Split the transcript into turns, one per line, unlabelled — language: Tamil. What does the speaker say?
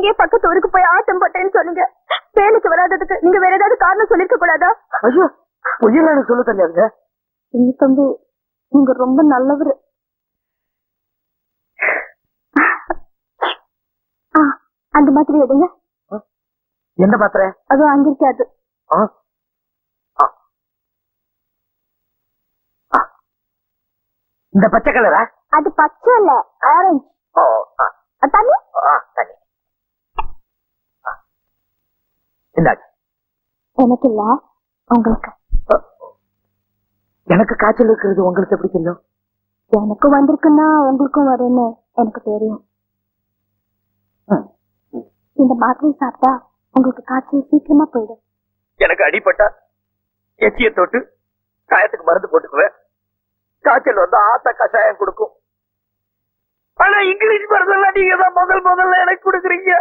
நீங்க பக்கத்து ஊருக்கு போய் ஆட்டம் போட்டேன்னு சொன்னீங்க வேலைக்கு வராததுக்கு நீங்க வேற ஏதாவது காரணம் சொல்லிருக்க கூடாதா?
ஐயோ பொய்யலான்னு சொல்ல தெரியாதுங்க.
எங்க தம்பி நீங்க ரொம்ப நல்லவர். அந்த மாதிரி எடுங்க.
எந்த மாத்திரை
அது அங்க இருக்காது
ஆ? ஆ. ஆ. இந்த பச்சை கலரா?
அது பச்சை இல்ல ஆரஞ்சு.
இந்தாங்க.
எனக்கு இல்ல உங்களுக்கு
எனக்கு காய்ச்சல் இருக்கிறது உங்களுக்கு எப்படி தெரியும்?
எனக்கு வந்திருக்குன்னா உங்களுக்கும் வரும்னு எனக்கு தெரியும். இந்த மாத்திரை சாப்பிட்டா உங்களுக்கு காய்ச்சல் சீக்கிரமா போயிடும்.
எனக்கு அடிபட்டா எச்சிய தொட்டு காயத்துக்கு மருந்து போட்டுக்குவேன். காய்ச்சல் வந்து ஆத்த கஷாயம் கொடுக்கும். ஆனா இங்கிலீஷ் மருந்தெல்லாம் நீங்க தான் முதல் முதல்ல எனக்கு கொடுக்குறீங்க.